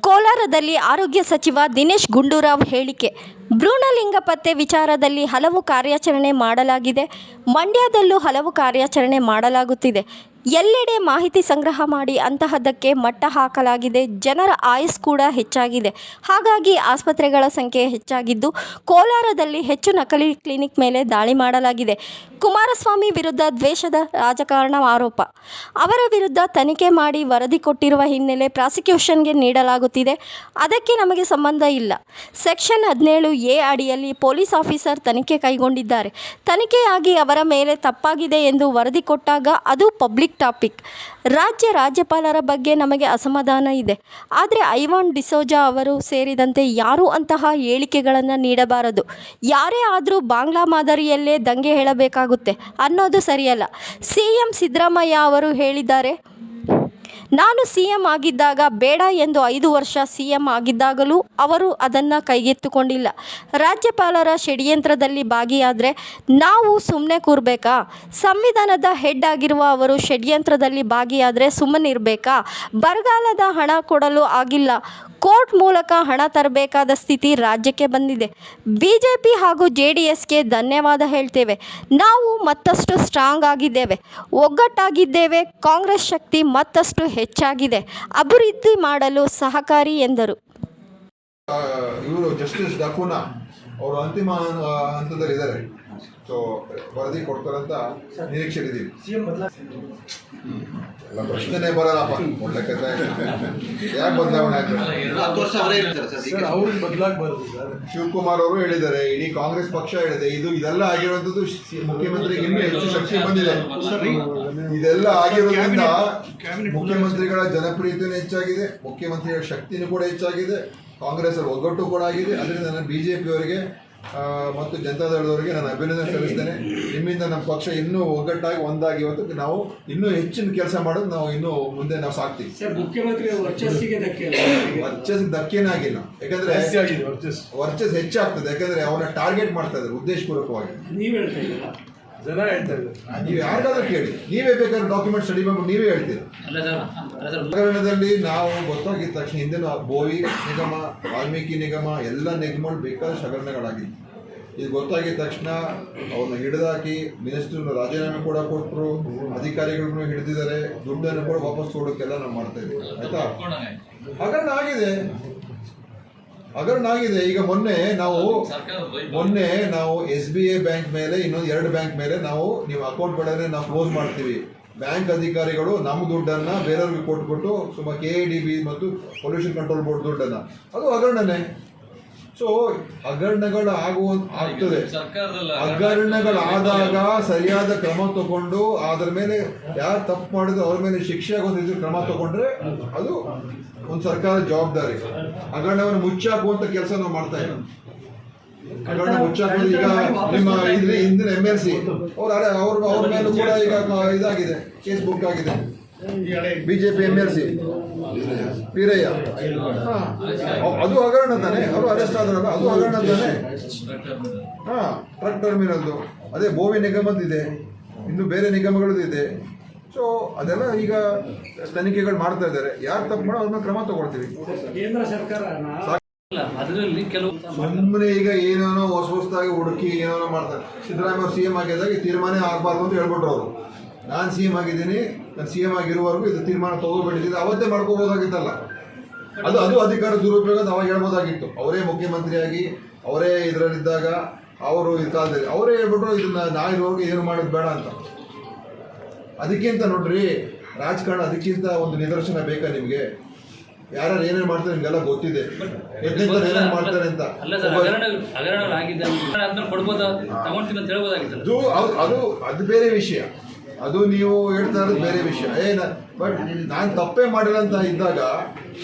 ಕೋಲಾರದಲ್ಲಿ ಆರೋಗ್ಯ ಸಚಿವ ದಿನೇಶ್ ಗುಂಡೂರಾವ್ ಹೇಳಿಕೆ. ಭ್ರೂಣಲಿಂಗ ಪತ್ತೆ ವಿಚಾರದಲ್ಲಿ ಹಲವು ಕಾರ್ಯಾಚರಣೆ ಮಾಡಲಾಗಿದೆ. ಮಂಡ್ಯದಲ್ಲೂ ಹಲವು ಕಾರ್ಯಾಚರಣೆ ಮಾಡಲಾಗುತ್ತಿದೆ. ಎಲ್ಲೆಡೆ ಮಾಹಿತಿ ಸಂಗ್ರಹ ಮಾಡಿ ಅಂತಹದ್ದಕ್ಕೆ ಮಟ್ಟ ಹಾಕಲಾಗಿದೆ. ಜನರ ಆಯಸ್ ಕೂಡ ಹೆಚ್ಚಾಗಿದೆ. ಹಾಗಾಗಿ ಆಸ್ಪತ್ರೆಗಳ ಸಂಖ್ಯೆ ಹೆಚ್ಚಾಗಿದ್ದು, ಕೋಲಾರದಲ್ಲಿ ಹೆಚ್ಚು ನಕಲಿ ಕ್ಲಿನಿಕ್ ಮೇಲೆ ದಾಳಿ ಮಾಡಲಾಗಿದೆ. ಕುಮಾರಸ್ವಾಮಿ ವಿರುದ್ಧ ದ್ವೇಷದ ರಾಜಕಾರಣ ಆರೋಪ. ಅವರ ವಿರುದ್ಧ ತನಿಖೆ ಮಾಡಿ ವರದಿ ಕೊಟ್ಟಿರುವ ಹಿನ್ನೆಲೆ ಪ್ರಾಸಿಕ್ಯೂಷನ್ಗೆ ನೀಡಲಾಗುತ್ತಿದೆ. ಅದಕ್ಕೆ ನಮಗೆ ಸಂಬಂಧ ಇಲ್ಲ. ಸೆಕ್ಷನ್ ಹದಿನೇಳು ಎ ಅಡಿಯಲ್ಲಿ ಪೊಲೀಸ್ ಆಫೀಸರ್ ತನಿಖೆ ಕೈಗೊಂಡಿದ್ದಾರೆ. ತನಿಖೆಯಾಗಿ ಅವರ ಮೇಲೆ ತಪ್ಪಾಗಿದೆ ಎಂದು ವರದಿ ಕೊಟ್ಟಾಗ ಅದು ಪಬ್ಲಿಕ್ ಟಾಪಿಕ್. ರಾಜ್ಯ ರಾಜ್ಯಪಾಲರ ಬಗ್ಗೆ ನಮಗೆ ಅಸಮಾಧಾನ ಇದೆ. ಆದರೆ ಐವಾನ್ ಡಿಸೋಜಾ ಅವರು ಸೇರಿದಂತೆ ಯಾರೂ ಅಂತಹ ಹೇಳಿಕೆಗಳನ್ನು ನೀಡಬಾರದು. ಯಾರೇ ಆದರೂ ಬಾಂಗ್ಲಾ ಮಾದರಿಯಲ್ಲೇ ದಂಗೆ ಹೇಳಬೇಕಾಗುತ್ತೆ ಅನ್ನೋದು ಸರಿಯಲ್ಲ. ಸಿ ಎಂ ಸಿದ್ದರಾಮಯ್ಯ ಅವರು ಹೇಳಿದ್ದಾರೆ ನಾನು ಸಿ ಎಂ ಆಗಿದ್ದಾಗ ಬೇಡ ಎಂದು ಐದು ವರ್ಷ ಸಿ ಎಂ ಆಗಿದ್ದಾಗಲೂ ಅವರು ಅದನ್ನು ಕೈಗೆತ್ತಿಕೊಂಡಿಲ್ಲ. ರಾಜ್ಯಪಾಲರ ಷಡ್ಯಂತ್ರದಲ್ಲಿ ಭಾಗಿಯಾದರೆ ನಾವು ಸುಮ್ಮನೆ ಕೂರಬೇಕಾ? ಸಂವಿಧಾನದ ಹೆಡ್ ಆಗಿರುವ ಅವರು ಷಡ್ಯಂತ್ರದಲ್ಲಿ ಭಾಗಿಯಾದರೆ ಸುಮ್ಮನಿರಬೇಕಾ? ಬರಗಾಲದ ಹಣ ಕೊಡಲು ಆಗಿಲ್ಲ. ಕೋರ್ಟ್ ಮೂಲಕ ಹಣ ತರಬೇಕಾದ ಸ್ಥಿತಿ ರಾಜ್ಯಕ್ಕೆ ಬಂದಿದೆ. ಬಿ ಜೆ ಪಿ ಹಾಗೂ ಜೆ ಡಿ ಎಸ್ಗೆ ಧನ್ಯವಾದ ಹೇಳ್ತೇವೆ. ನಾವು ಮತ್ತಷ್ಟು ಸ್ಟ್ರಾಂಗ್ ಆಗಿದ್ದೇವೆ. ಒಗ್ಗಟ್ಟಾಗಿದ್ದೇವೆ. ಕಾಂಗ್ರೆಸ್ ಶಕ್ತಿ ಮತ್ತಷ್ಟು ಹೆಚ್ಚಾಗಿದೆ. ಅಭಿವೃದ್ಧಿ ಮಾಡಲು ಸಹಕಾರಿ ಎಂದರು. ಇವರು ಜಸ್ಟಿಸ್ ಡಕುನಾ, ಅವರು ಅಂತಿಮ ಹಂತದಲ್ಲಿದ್ದಾರೆ. ಸೊ ವರದಿ ಕೊಡ್ತಾರಂತ ನಿರೀಕ್ಷೆ ಇದ್ದೀವಿ ಸಿಎಂ ಬದಲಾ ಎಲ್ಲ ಪ್ರಶ್ನೆನೇ ಬರಲ್ಲಪ್ಪ. ಒಳ್ಳೆ ಯಾಕೆ ಬದಲಾವಣೆ ಆಗ್ತದೆ ಸರ್ ಶಿವಕುಮಾರ್ ಅವರು ಹೇಳಿದ್ದಾರೆ ಇಡೀ ಕಾಂಗ್ರೆಸ್ ಪಕ್ಷ ಹೇಳಿದೆ ಇದು ಇದೆಲ್ಲ ಆಗಿರುವಂತದ್ದು ಮುಖ್ಯಮಂತ್ರಿ ಮುಖ್ಯಮಂತ್ರಿಗೆ ಇನ್ನೂ ಹೆಚ್ಚು ಶಕ್ತಿ ಬಂದಿದೆ. ಇದೆಲ್ಲ ಆಗಿರೋದ್ರಿಂದ ಮುಖ್ಯಮಂತ್ರಿಗಳ ಜನಪ್ರಿಯತೆಯೂ ಹೆಚ್ಚಾಗಿದೆ ಮುಖ್ಯಮಂತ್ರಿಗಳ ಶಕ್ತಿನೂ ಕೂಡ ಹೆಚ್ಚಾಗಿದೆ ಕಾಂಗ್ರೆಸ್ ಅಲ್ಲಿ ಒಗ್ಗಟ್ಟು ಕೂಡ ಆಗಿದೆ ಅದರಿಂದ ನಾನು ಬಿಜೆಪಿ ಅವರಿಗೆ ಮತ್ತು ಜನತಾದಳದವರಿಗೆ ನಾನು ಅಭಿನಂದನೆ ಸಲ್ಲಿಸ್ತೇನೆ. ನಿಮ್ಮಿಂದ ನಮ್ಮ ಪಕ್ಷ ಇನ್ನೂ ಒಗ್ಗಟ್ಟಾಗಿ ಒಂದಾಗಿ ಇವತ್ತು ನಾವು ಇನ್ನೂ ಹೆಚ್ಚಿನ ಕೆಲಸ ಮಾಡೋದು ನಾವು ಇನ್ನೂ ಮುಂದೆ ನಾವು ಸಾಕ್ತೀವಿ. ಸರ್ ಮುಖ್ಯಮಂತ್ರಿ ವರ್ಚಸ್ಸಿಗೆ ಧಕ್ಕೆ ಅಲ್ಲ ವರ್ಚಸ್ ಧಕ್ಕೇನಾಗಿಲ್ಲ ಯಾಕಂದ್ರೆ ವರ್ಚಸ್ ವರ್ಚಸ್ ಹೆಚ್ಚಾಗ್ತದೆ. ಯಾಕಂದ್ರೆ ಅವನ ಟಾರ್ಗೆಟ್ ಮಾಡ್ತಾ ಇದ್ದಾರೆ ಉದ್ದೇಶಪೂರ್ವಕವಾಗಿ. ನೀವು ಹೇಳ್ತಾ ಇದ್ದೀರಾ? ಜನ ಹೇಳ್ತಾ ಇದ್ದಾರೆ. ನೀವು ಯಾರಿಗಾದ್ರೂ ಕೇಳಿ. ನೀವೇ ಬೇಕಾದ್ರೆ ಡಾಕ್ಯುಮೆಂಟ್ ಸ್ಟಡಿ ಮಾಡ್ಬಿಟ್ಟು ನೀವೇ ಹೇಳ್ತೀರಿ. ಪ್ರಕರಣದಲ್ಲಿ ನಾವು ಗೊತ್ತಾಗಿದ ತಕ್ಷಣ ಹಿಂದೆ ಬೋವಿ ನಿಗಮ ವಾಲ್ಮೀಕಿ ನಿಗಮ ಎಲ್ಲ ನಿಗಮಗಳು ಬೇಕಾದ ಹಗರಣಗಳಾಗಿತ್ತು ಇದು ಗೊತ್ತಾಗಿದ ತಕ್ಷಣ ಅವ್ರನ್ನ ಹಿಡಿದಾಕಿ ಮಿನಿಸ್ಟರ್ ರಾಜೀನಾಮೆ ಕೂಡ ಕೊಟ್ಟರು ಅಧಿಕಾರಿಗಳನ್ನು ಹಿಡಿದಿದ್ದಾರೆ ದುಡ್ಡನ್ನು ಕೂಡ ವಾಪಸ್ ಕೊಡೋಕ್ಕೆಲ್ಲ ನಾವು ಮಾಡ್ತಾ ಇದ್ದೀವಿ. ಆಯ್ತಾ? ಹಗರಣ ಆಗಿದೆ. ಹಗರಣ ಆಗಿದೆ ಈಗ ಮೊನ್ನೆ ನಾವು ಮೊನ್ನೆ ನಾವು ಎಸ್ ಬಿ ಐ ಬ್ಯಾಂಕ್ ಮೇಲೆ ಇನ್ನೊಂದು ಎರಡು ಬ್ಯಾಂಕ್ ಮೇಲೆ ನಾವು ನೀವು ಅಕೌಂಟ್ಗಳನ್ನೇ ನಾವು ಕ್ಲೋಸ್ ಮಾಡ್ತೀವಿ. ಬ್ಯಾಂಕ್ ಅಧಿಕಾರಿಗಳು ನಮ್ಮ ದುಡ್ಡನ್ನ ಬೇರೆಯವ್ರಿಗೆ ಕೊಟ್ಬಿಟ್ಟು ಸುಮಾರು ಕೆ ಡಿ ಬಿ ಮತ್ತು ಪೊಲ್ಯೂಷನ್ ಕಂಟ್ರೋಲ್ ಬೋರ್ಡ್ ದುಡ್ಡನ್ನ. ಅದು ಹಗರಣನೇ. ಸೊ ಹಗರಣಗಳು ಆಗುವ ಆಗ್ತದೆ. ಹಗರಣಗಳಾದಾಗ ಸರಿಯಾದ ಕ್ರಮ ತಗೊಂಡು ಅದ್ರ ಮೇಲೆ ಯಾರು ತಪ್ಪು ಮಾಡಿದ್ರು ಅವ್ರ ಮೇಲೆ ಶಿಕ್ಷೆ ಒಂದು ರೀತಿ ಕ್ರಮ ತಗೊಂಡ್ರೆ ಅದು ಒಂದು ಸರ್ಕಾರದ ಜವಾಬ್ದಾರಿ. ಹಗರಣವನ್ನು ಮುಚ್ಚಾಕುವಂತ ಕೆಲಸ ನಾವು ಮಾಡ್ತಾ ಇಲ್ಲ ಹಗರಣ ಮುಚ್ಚಾಕೋದು ಈಗ ನಿಮ್ಮ ಹಿಂದಿನ ಎಂ ಎಲ್ ಸಿ ಅವ್ರ ಅವ್ರ ಅವ್ರ ಮೇಲೂ ಕೂಡ ಈಗ ಇದಾಗಿದೆ. ಕೇಸ್ ಬುಕ್ ಆಗಿದೆ. BJP M L C. Veerayya. ಹಾ. ಅದು ಹಗರಣ ತಾನೆ. ಅವರು ಅರೆಸ್ಟ್ ಆದ್ರಲ್ಲ ಅದು ಹಗರಣ ತಾನೆ. ಹಾ ಟ್ರಕ್ ಟರ್ಮಿನಲ್ದು ಅದೇ. ಬೋವಿ ನಿಗಮದಿದೆ ಇನ್ನು ಬೇರೆ ನಿಗಮಗಳದ್ದು ಇದೆ ಸೊ ಅದೆಲ್ಲ ಈಗ ತನಿಖೆಗಳು ಮಾಡ್ತಾ ಇದ್ದಾರೆ. ಯಾರು ತಪ್ಪು ಮಾಡೋ ಅವ್ರನ್ನ ಕ್ರಮ ತಗೊಳ್ತೀವಿ. ಕೇಂದ್ರ ಸರ್ಕಾರ ಅದರಲ್ಲಿ ಕೆಲವು ಸುಮ್ಮನೆ ಈಗ ಏನೇನೋ ಹೊಸ ಹೊಸದಾಗಿ ಹುಡುಕಿ ಏನೇನೋ ಮಾಡ್ತಾರೆ. ಸಿದ್ದರಾಮಯ್ಯ ಸಿಎಂ ಸಿ ಎಂ ಆಗಿದ್ದಾಗ ತೀರ್ಮಾನ ಆಗ್ಬಾರ್ದು ಅಂತ ಹೇಳ್ಬಿಟ್ರು ಅವರು. ನಾನು ಸಿ ಎಂ ಆಗಿದ್ದೀನಿ ನಾನು ಸಿ ಎಂ ಆಗಿರುವವರೆಗೂ ಇದು ತೀರ್ಮಾನ ತಗೋಬೇಕಿದೆ ಅವತ್ತೇ ಮಾಡ್ಕೋಬೋದಾಗಿತ್ತಲ್ಲ. ಅದು ಅದು ಅಧಿಕಾರ ದುರುಪಯೋಗ ಅಂತ ಅವಾಗ ಹೇಳ್ಬೋದಾಗಿತ್ತು. ಅವರೇ ಮುಖ್ಯಮಂತ್ರಿಯಾಗಿ ಅವರೇ ಇದರಲ್ಲಿದ್ದಾಗ ಅವರು ಈ ಕಾಲದಲ್ಲಿ ಅವರೇ ಹೇಳ್ಬಿಟ್ರು ಇದನ್ನ ನಾ ಹೋಗಿ ಏನು ಮಾಡೋದು ಬೇಡ ಅಂತ. ಅದಕ್ಕಿಂತ ನೋಡ್ರಿ ರಾಜಕಾರಣ ಅದಕ್ಕಿಂತ ಒಂದು ನಿದರ್ಶನ ಬೇಕಾ ನಿಮಗೆ? ಯಾರು ಏನೇನು ಮಾಡ್ತಾರೆ ನಿಮ್ಗೆಲ್ಲ ಗೊತ್ತಿದೆ. ಏನೇನು ಮಾಡ್ತಾರೆ ಅಂತ. ಅದು- ಅದು ಅದು ಬೇರೆ ವಿಷಯ. ಅದು ನೀವು ಹೇಳ್ತಾ ಇರೋದು ಬೇರೆ ವಿಷಯ. ಏನ ಬಟ್ ನಾನು ತಪ್ಪೇ ಮಾಡಿಲ್ಲ ಅಂತ ಇದ್ದಾಗ